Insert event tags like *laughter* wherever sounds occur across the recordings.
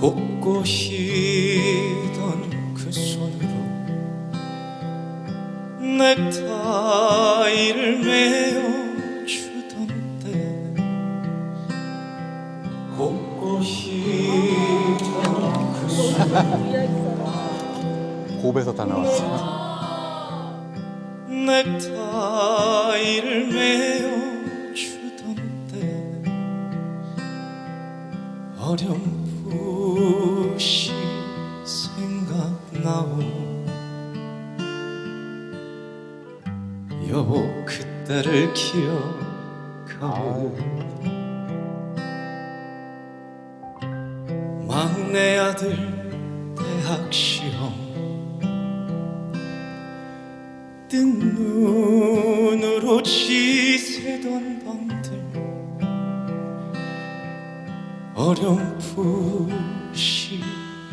곳곳이던 그 손으로 넥타이를 메어주던 때 곳곳이던 그 곱에서 다 나왔어. 넥타이를 메어 어렴풋이 생각나오. 여보 그때를 기억하오. 막내 아들 대학 시험. 뜬 눈으로 지 어렴풋이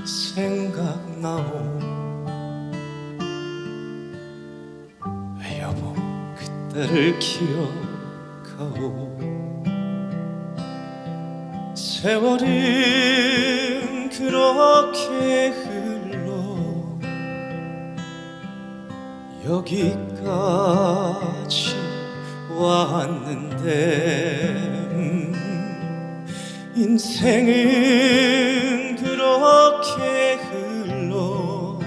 생각나오. 여보 그때를 기억하오. 세월은 그렇게 흘러 여기까지 왔는데 음, 인생은 그렇게 흘러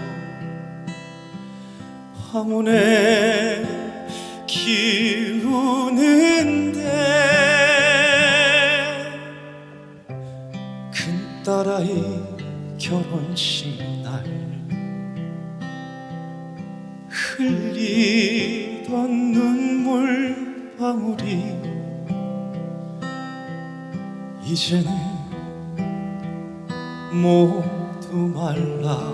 황혼에 기우는데 큰 딸아이 결혼식 날 흘리던 눈물 방울이 이제는 모두 말라.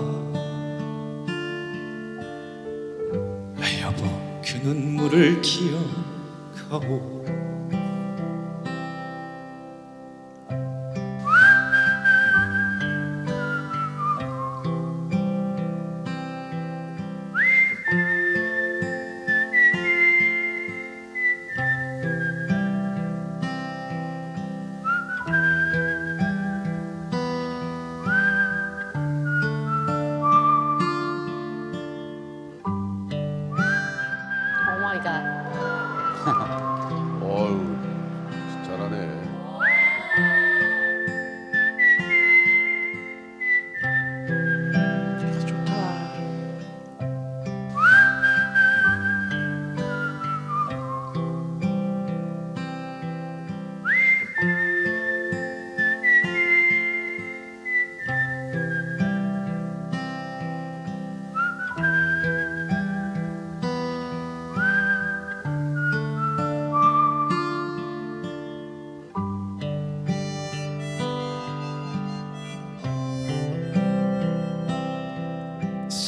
여보 그 눈물을 기억하오 오 *laughs*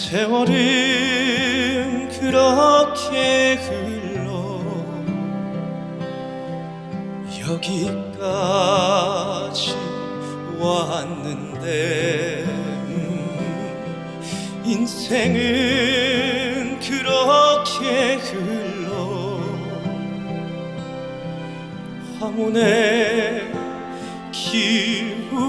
세월은 그렇게 흘러 여기까지 왔는데 음, 인생은 그렇게 흘러 황혼에 기우는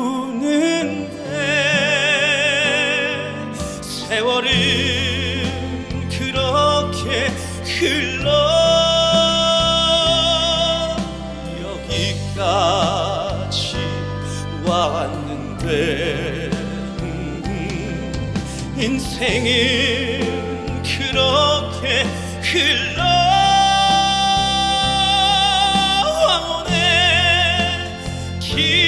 흘러 여기까지 왔는데 음, 인생은 그렇게 흘러 황혼에 기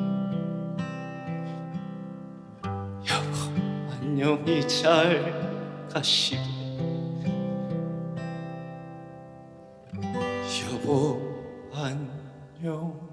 안녕히 잘 가시고. 여보 안녕히